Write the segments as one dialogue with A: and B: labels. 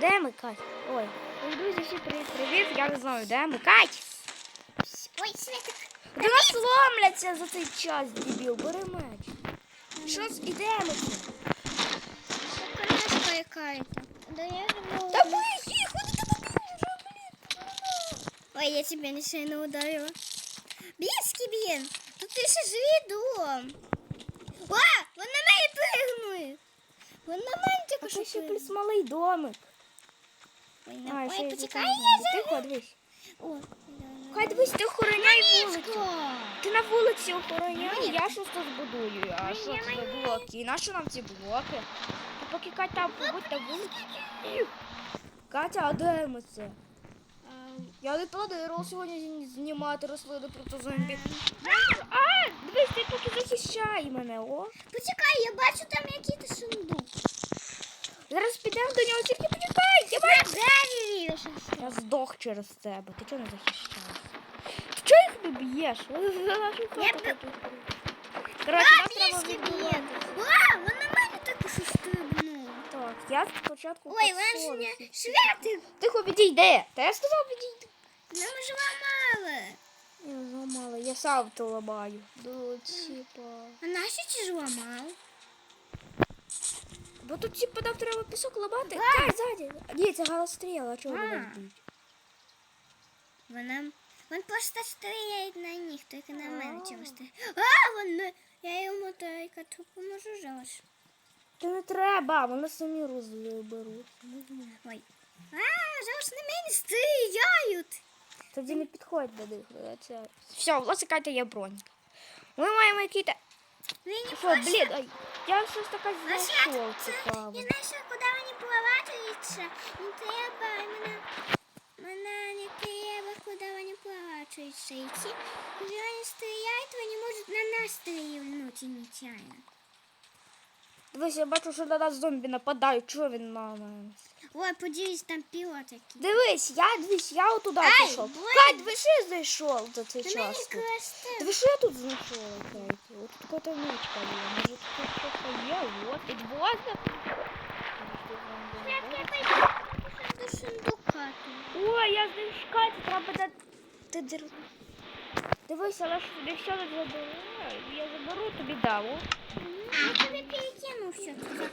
A: де ми, Кать? Ой, друзі, всі привіт, привіт. Я не знаю, де ми. Кать!
B: Ой, Светик.
A: До нас ломляться за цей час, дебіл, бери меч. Що з ідемо?
B: Крашка какая-то. Да я
A: Та їх, вони тебе блін.
B: Ой, я тебя нечаянно ударила. Близкий, блин. Тут еще живий дом. А, вон на мене пригнує. Вон на мене тільки
A: ще плюс малий домик. А, ще
B: Ой, почекай, я
A: Тихо, дивись. Хай дивись, ти охороняй вулицю. Ти на вулиці охороняй, я щось тут збудую. А що це за блоки? І нащо нам ці блоки? Ти поки Катя там побудь на вулиці. Катя, а де ми це? Я не планувала сьогодні зні- знімати рослини проти зомбі. А, дивись, ти поки захищай мене, о.
B: Почекай, я бачу там якийсь сундук.
A: Зараз підемо до нього, тільки почекай, я бачу. Я здох через тебе, ти чого не захищаєш? Ти чого їх не б'єш?
B: Я б-
A: Коротше,
B: А,
A: нам треба відбувати.
B: б'є. А, мене так що стрибнув.
A: Так, я спочатку
B: Ой, вон ж не швятик.
A: Тихо, відійди. Та я сказав, відійди.
B: Нам ж ламали.
A: Я зламала, я сам то ламаю. До типа.
B: А нащо ти ж ламав?
A: Бо тут типа нам треба пісок ламати. Кай, ззаді. Ні, це галостріл, а чого
B: А.
A: мене б'ють?
B: Вона... Він просто стріляє на них, тільки на мене чого стріляє. А, вона... Я йому тільки тут поможу жалось.
A: Та не треба, вони самі розберуть.
B: Ой. А, жалось, на мене стріляють.
A: Тоді не підходь до них. Це... Все, вас яка є бронька. Ми маємо
B: просто...
A: блін, ай, я щось таке знайшов цікаво.
B: Я знайшла, куди вони плаватуються. Не треба, мене... Мене не треба, куди вони плаватуються йти. Коли вони стріляють, вони можуть на нас стрільнути нечайно.
A: Дивись, я бачу, що на нас зомбі нападають. Чого він на мене?
B: Ой, подивись, там пілот який.
A: Дивись, я дивись, я отуда
B: Ай,
A: пішов.
B: блин.
A: Кать, дивись, що я знайшов за цей
B: мене
A: час. тут. Дивись, що я тут знайшов, Кейт. От тут какая-то нічка є. Може тут щось є, от,
B: пойду до сундука тут.
A: Ой, я знайшов Катя, треба дати. Ти дер... Дивись, але ж якщо не заберу, я заберу, тобі дам. О.
B: Я тобі перекину все туди.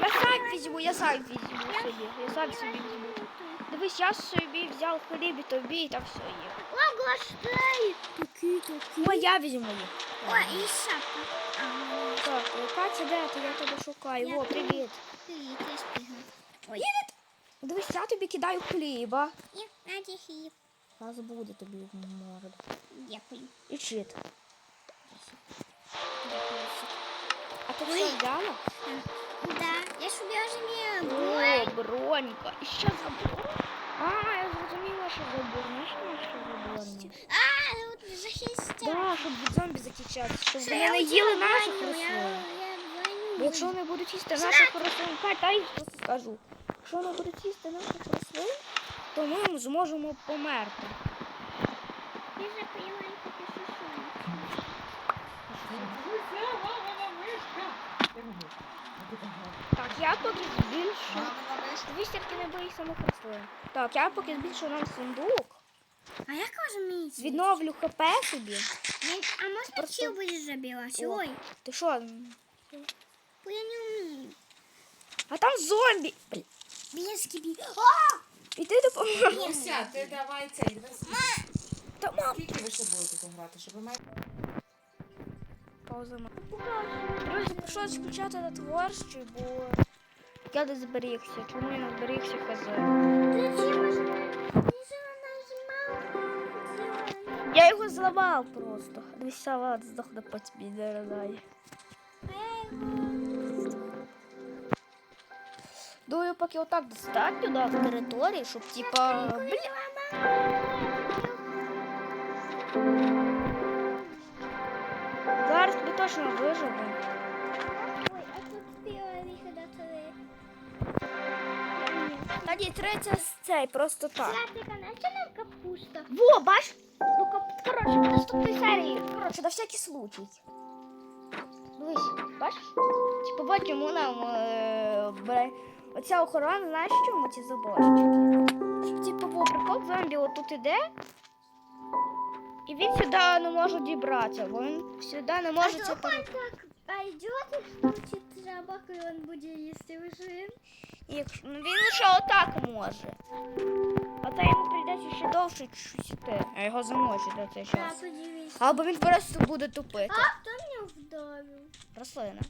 A: Я сам візьму, я сам візьму собі. Я сам собі візьму. Дивись, я собі взяв хліб і тобі, і там все є.
B: Ого, стой! Такий, такий.
A: Ой, я візьму їх.
B: Ой, і шапка. А,
A: Так, е, Катя, де ти? Я тебе шукаю.
B: Я
A: О, привіт.
B: привіт, я спігну. Ой,
A: Дивись, я тобі кидаю хліба.
B: і Надя хліб.
A: Зараз буде тобі в морду.
B: Дякую.
A: І чит. А ти
B: Ой.
A: все взяла?
B: Да, я ж не
A: О, бронька. І що забор? А, я зрозуміла, що забор. Знаєш, що забор?
B: А, от захистя.
A: Да, щоб від зомбі захищатися, щоб вони не їли наших рослин. Якщо вони будуть їсти наших рослин, Кать, дай я щось скажу. Якщо вони будуть їсти наших рослин, то ми зможемо померти.
B: Я вже я шушую.
A: Так, я поки збільшу. Як не боїш самих. Так, я поки збільшу нам сундук,
B: А як можна мені?
A: відновлю хп собі.
B: А можна
A: Просто-
B: чил будеш забивати? Ой,
A: Ти що?
B: бо я не вмію.
A: А там зомбі!
B: Блінський бій. О!
A: Іди допоможи.
C: Муся, ти давай цей.
A: Та мам.
C: Скільки ви ще будете грати? Щоб ви маєте
A: Пауза. Друзі, прийшлось включати на творчий, бо я не зберігся. Чому я не зберігся хз? Я його зламав просто. Дивись, салат здохне по тобі, не
B: його...
A: Думаю, поки отак достатньо на території, щоб типа. Блін.
B: Вихода туди.
A: Та ні, третя з цей, просто так.
B: Златика, на що нам капуста?
A: Во, бач? Ну, кап- коротше, в наступній серії. Коротше, на всякий случай. Дивись, бачиш? Типа потім нам е, бере Оця охорона, знаєш, чому ці заборчики? Щоб типу був прикол, зомбі отут іде. І він сюди не може дібратися, бо він сюди не може це перейти.
B: так пойдет и стучит собаку, и он будет есть уже.
A: Якщо ну, він лише отак може. А то йому прийдеться ще довше іти. А його замочить до цей
B: Да,
A: час. Або він просто буде тупити.
B: А кто меня вдавил?
A: Рослина.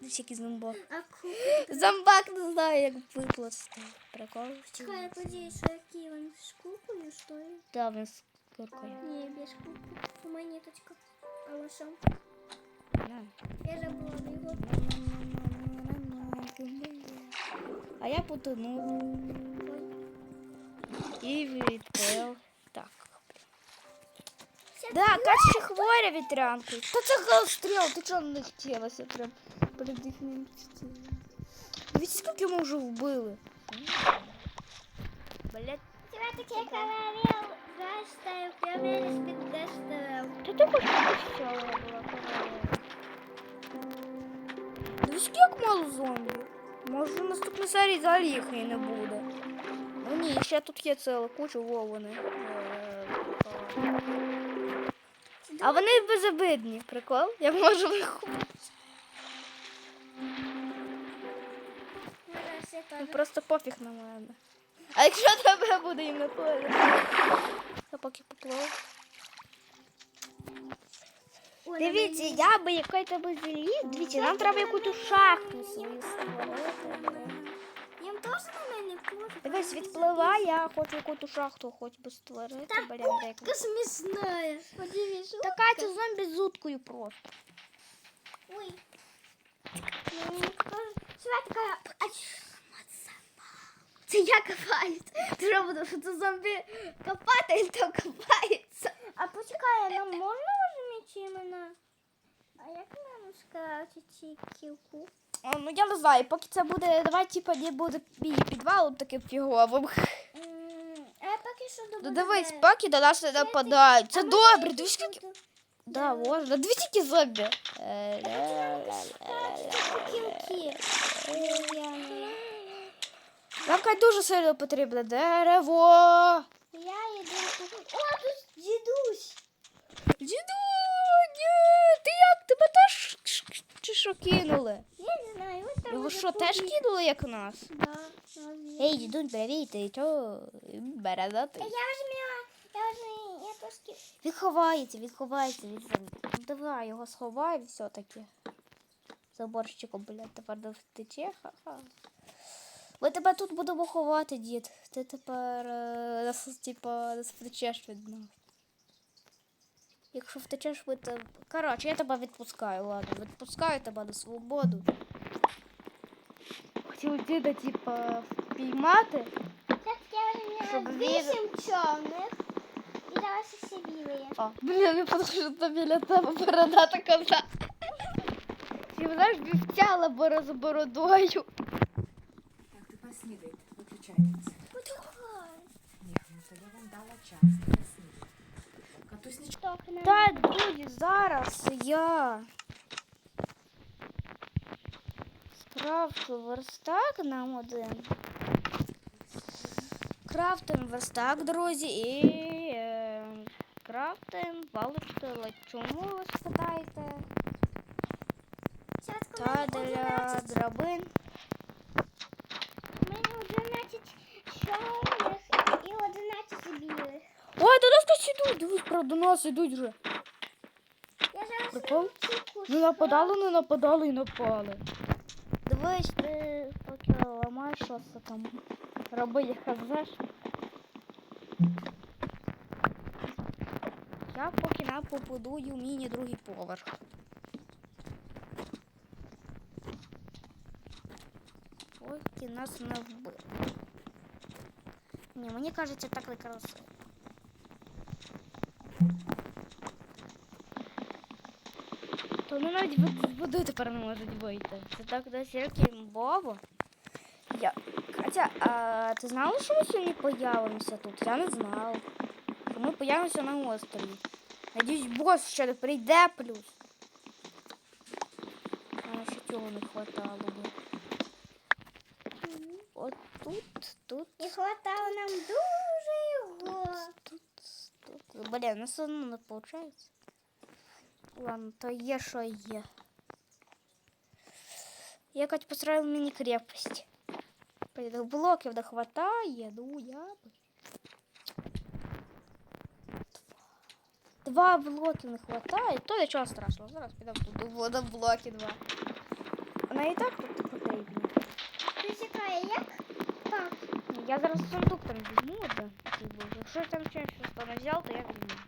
A: Десь який зомбак.
B: А?
A: Зомбак не знає, як випласти. Прикол.
B: Чекай, подивись, какие он с куколью, что ли?
A: Да, він з куркою.
B: Не, без куки. Монеточка. А вот сам.
A: На.
B: Я забыла его.
A: А я потонув. І відпив. Так. Да, Катя ще хворя вітрянкою. Та це галстріл, ти чого не хотілося прям перед їхнім цим? Дивіться, скільки ми вже вбили. Блять,
B: Тебя такие королев заставил,
A: та ти хоч була королева. Як мало зомбі. Може в наступній серії взагалі їх і не буде. Ну ні, ще тут є ціла куча вовани. А вони безобидні, прикол? Я можу виходити. Ну. Просто пофіг на мене. А якщо тебе буде їм не поїде? Я поки поплав.
B: Ой,
A: Дивіться,
B: вона
A: я би який тебе заліз. Дивіться, нам треба якусь шахту свою створити.
B: Їм теж на мене пофіг.
A: Дивись, відпливай, я хочу якусь шахту хоч би створити.
B: Так,
A: Блін, де
B: Утка смешная. Подивись,
A: Така це зомбі з уткою просто.
B: Ой. Ну, мені кажуть, Сюда такая... А чё?
A: Це я копаюсь. Ти що що це зомбі копати, і то копається.
B: А почекай, нам можна вже імена? А як нам скрафтити кілку?
A: О, ну я не знаю, поки це буде, давай типа не буде мій підвал таким фіговим.
B: М, А я поки що
A: Ну дивись, поки до нас не нападають. Це добре, дивись, скільки. Да, можна. Дивись, які зомбі.
B: скрафтити кілки? Дерев'яні.
A: Нам дуже сильно потрібне дерево.
B: Я йду. О, тут дідусь.
A: Діду, ні, ти як? Тебе теж чи що кинули?
B: Я не знаю, ось там
A: Його що, теж кинули, як нас?
B: Да.
A: Ей, дідунь, привіт, ти чого? Березати.
B: Я вже мила, я вже, я трошки...
A: Він ховається, він ховається зомбі. Ну, Давай його сховай все-таки. Заборщиком, блядь, тепер не втече, ха-ха. Ми тебе тут будемо ховати, дід. Ти тепер е, нас, типа, втечеш від нас. Якщо втечеш, ви то... Коротше, я тебе відпускаю, ладно. Відпускаю тебе на свободу. Хотів діда, типа, впіймати.
B: Зараз я вже вісім чорних. І зараз ще білі.
A: Блін, я подумала, що біля тебе бородата коза. Ти знаєш, вівтяла бора бородою.
C: Так, тепер снідайте, виключайтеся.
B: Почекай.
C: Ні, ну то я вам дала час, тепер снідайте. Катусь не
B: Так, на
A: Так, друзі, зараз я скрафту верстак нам один. Крафтим верстак, друзі, і е, крафтим палички чому ви спитаєте? Та для драбин.
B: У мене 11 чорних і 11 білих.
A: Ой, до нас хтось ідуть, дивись, правда, до нас ідуть вже.
B: Я зараз
A: Прикол?
B: рамчику
A: нападали, не нападали і напали. Дивись, ти поки ламаєш, що це там роби, як кажеш. Я поки не побудую міні другий поверх. Поки нас не вбили. Ні, мені кажеться так не красиво. То вони навіть з води тепер не можуть вийти. Це так настільки імбово. Я... Катя, а ти знала, що ми сьогодні появимося тут? Я не знала. Ми появимося на острові. Надіюсь, бос ще не прийде плюс. А ще цього не хватало би. отут, тут,
B: І хватало нам дуже його.
A: тут, тут. Блін, ну все одно не виходить. Ладно, то є, що є. Я якось построїв міні-крепость. Блін, блоків не хватає, ну я би. Два блоки не хватає, то нічого страшного. Зараз підемо туди вода блоки два. Вона і так тут потрібна.
B: Ти чекає, як?
A: Я зараз сундук там візьму, да, був. Якщо там ще щось не взяв, то я візьму.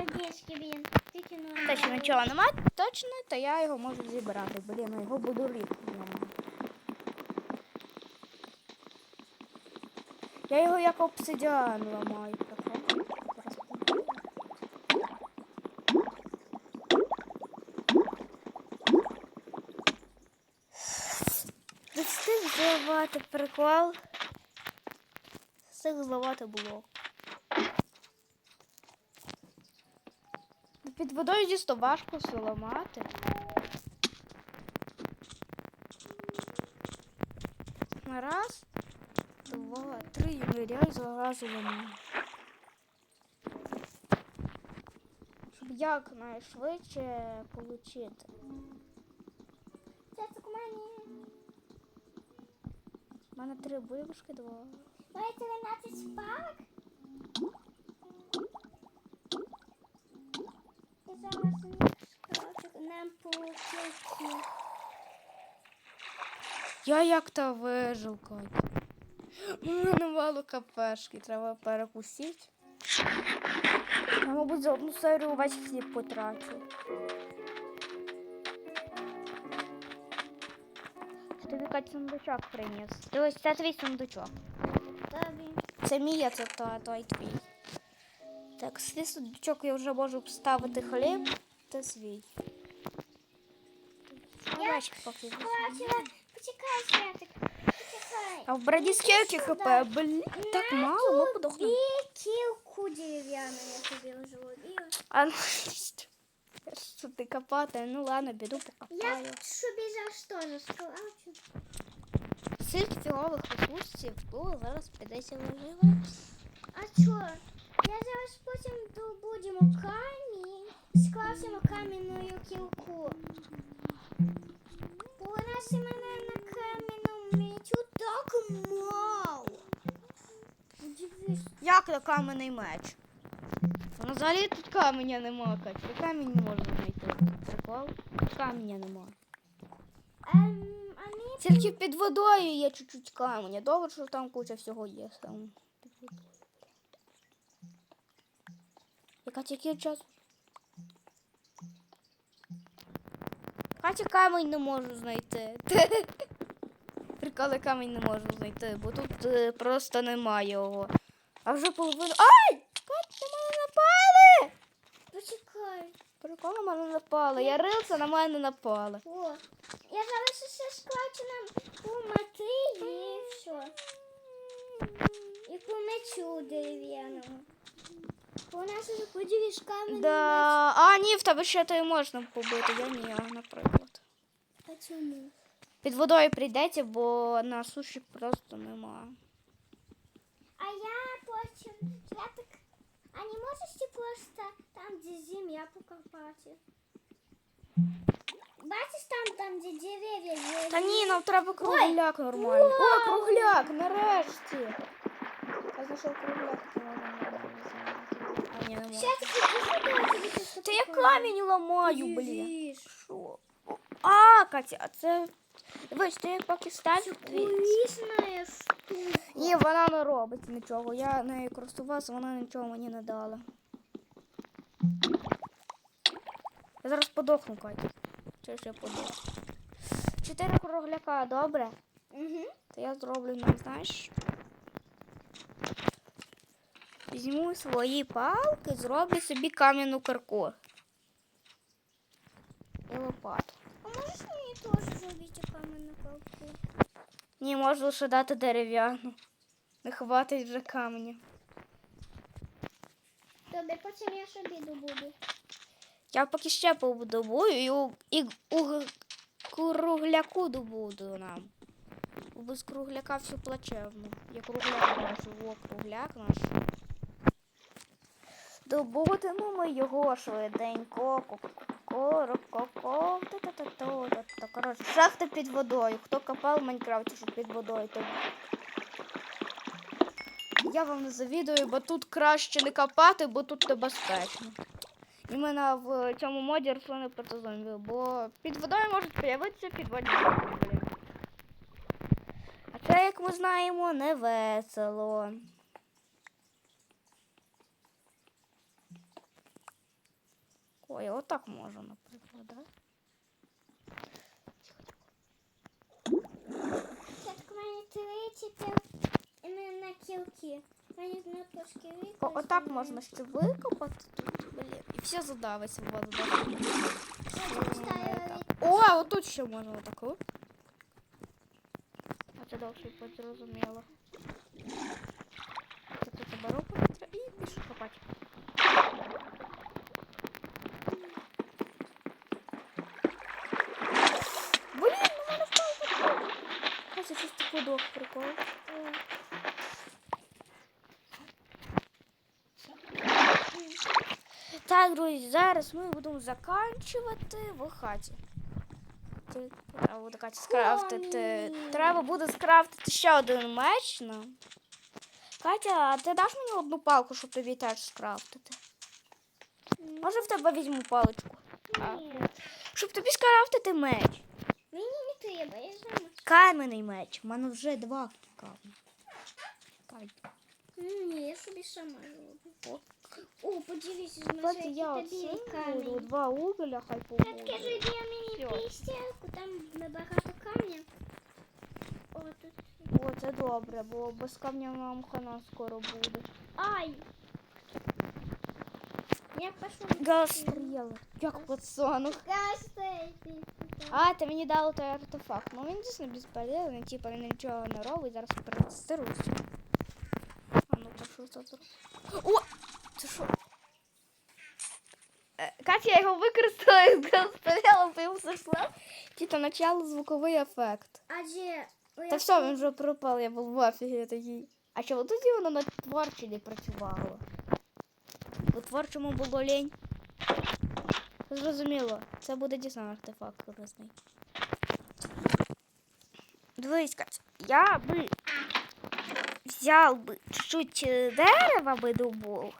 B: Одежки він. Тільки на
A: Точно нічого немає, точно, то я його можу зібрати. Блін, ну його буду рідко. Я його як обсидіан ламаю. прикольно. Зараз подивлюсь. Ти зламати прикол. Встиг зламати блок. Під водою дійсно важко все ламати. Раз, два, три, ниряй, зразу ламаю. Щоб якнайшвидше отримати.
B: Це так у мене.
A: У мене три вивушки, два.
B: Має 13 палок. І зараз у нам получить.
A: Я як то вижив, Катя. У мене мало кафешки, треба перекусити. Я, мабуть, за одну серію весь хліб потрачу. Тобі Катя сундучок приніс. Дивись, це твій сундучок. Це мій, а це то, той твій. Так, свій сундучок я вже можу вставити хліб та свій.
B: Я. Бачила. Почекай, Святик. Почекай.
A: А в браді скільки хп? Блін, так мало, ми подохнемо.
B: Тобі кілку дерев'яну я тобі ловила.
A: А що копати? Ну ладно, біду
B: Я
A: покопаю.
B: собі за що заскалачу.
A: Сильки фігових ресурсів, то зараз підеться виживе.
B: А чо? Я зараз потім добудемо камінь, скласимо кам'яну кілку. Бо у нас і мене на кам'яному мечу так мало.
A: Як на каменний меч? Ну, взагалі тут каменя нема, Катя. Камінь не можна знайти. Прикол? Каменя нема.
B: ем, а
A: Тільки під водою є чуть-чуть каменя. Добре, що там куча всього є. Там під водою. Яка який час? Катя камінь не можу знайти. Приколи камінь не можу знайти, бо тут е, просто немає його. А вже половину. Ай! Катя, на мене напали! Прикол на мене напали. Я рилася, на мене напали.
B: О, я зараз ще склачу мати і все. І по мечу дерев'яному. У нас уже подивиш камінь.
A: Да. А, ні, в тебе ще то і можна побити, я ні, наприклад.
B: А чому?
A: Під водою прийдеться, бо на суші просто нема.
B: А я потім, я так, а не можеш ти просто там, де земля покопати? Бачиш там, там, де дерев'я є?
A: Та ні, нам треба кругляк нормальний. О,
B: вау!
A: кругляк, нарешті. Я знайшов кругляк, то можна нормально зробити. А ні, не можна.
B: Ще таки дуже
A: Та я камінь ламаю, блін. Що? А, Катя, а це. Дивись, ти поки ставиш. Ні, вона не робить нічого. Я нею користувався, вона нічого мені не дала. Я зараз подохну, Катя. Чи ж я подохну? Чотири кругляка, добре?
B: Угу.
A: То я зроблю, не знаєш. Візьму свої палки, зроблю собі кам'яну карку. І лопату.
B: Зробити каменну колку?
A: Ні, можу лише дати дерев'яну. Не хватить вже каменя.
B: Добре, потім я собі добуду.
A: Я поки ще побудовую і, у- і уг... кругляку добуду нам. Без кругляка все плачевно. Є кругляк наш, во кругляк наш. Добудемо ми його швиденько. Ко-ко-ко-ко. Та-та-та-та-та-та. Коротше, шахта під водою. Хто копав в Майнкрафті, що під водою, то я вам не завідую, бо тут краще не копати, бо тут небезпечно. Іменно в цьому моді рослини проти зомбі, бо під водою можуть появитися підводні зомбі. А це, як ми знаємо, не весело. Ой, отак можна, наприклад, да?
B: Спочатку в мене три тепер не на кілки. У мене знову трошки
A: О,
B: використано.
A: отак можна ще викопати тут, блін, і все задавиться в воду. да?
B: Я поставила
A: О, отут ще можна отаку. А це довше путь зрозуміло. Це тут обору повітря і пішу копати. Це прикол. Так, друзі, зараз ми будемо заканчувати в хаті. Треба буде Катя скрафтити. Треба буде скрафтити ще один меч нам. Катя, а ти даш мені одну палку, щоб тобі теж скрафтити? Може в тебе візьму паличку? Щоб тобі скрафтити меч.
B: Мені не треба, я знаю.
A: Кам'яний меч. У мене вже два камені. Катя.
B: Ні, я собі сама роблю.
A: О.
B: О, подивіться,
A: Кстати,
B: може,
A: я
B: тобі
A: оце буду
B: камінь.
A: два угля, хай
B: Скажи,
A: побуде.
B: де мені
A: Всьо.
B: пістяку, там багато камня. О, тут.
A: О, це добре, бо без камня нам хана скоро буде.
B: Ай! Я пошел.
A: Газ стріли. Як пацану. А, ти мені дали той артефакт. Ну він дійсно безполезний, типу він нічого не робить, зараз протестируюся. А ну то що це тут? О! Це що? Е, Катя, я його використала і стріла, появився шлем. Типа начало звуковий ефект.
B: А де?
A: Та все, він вже пропав, я був в офігі такий. А чого тоді воно на творчі не працювало? У творчому було лінь. Зрозуміло, це буде дійсно артефакт корисний. Дивись, Катя, я би взяв би чуть-чуть е, дерева би добув.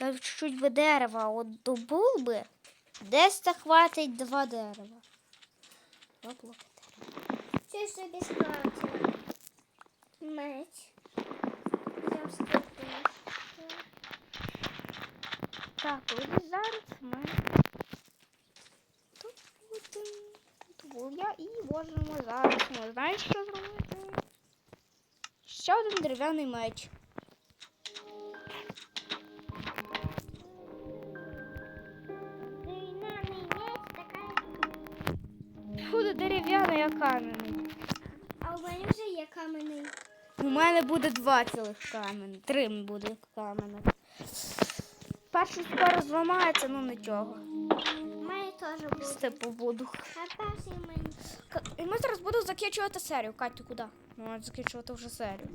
A: Я б чуть-чуть би дерева от добув би. Десь так хватить два дерева. Два блоки дерева.
B: Це собі складу. Меч. Взяв складу.
A: Так, ось зараз ми тут будемо. Я і можемо зараз. Ми знаєш, що зробити? Ще один дерев'яний меч.
B: Дерев'яний меч така.
A: Буде дерев'яний, а кам'яний.
B: А у мене вже є каменний.
A: У мене буде два цілих камені. Три буде каменних. Перший скоро зламається, ну нічого.
B: У мене теж буде.
A: Степу буду.
B: А перший в
A: І ми зараз будемо закінчувати серію. Кать, ти куди? Ми маємо закінчувати вже серію.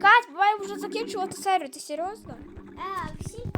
A: Кать, маємо вже закінчувати серію. Ти серйозно?
B: А, всім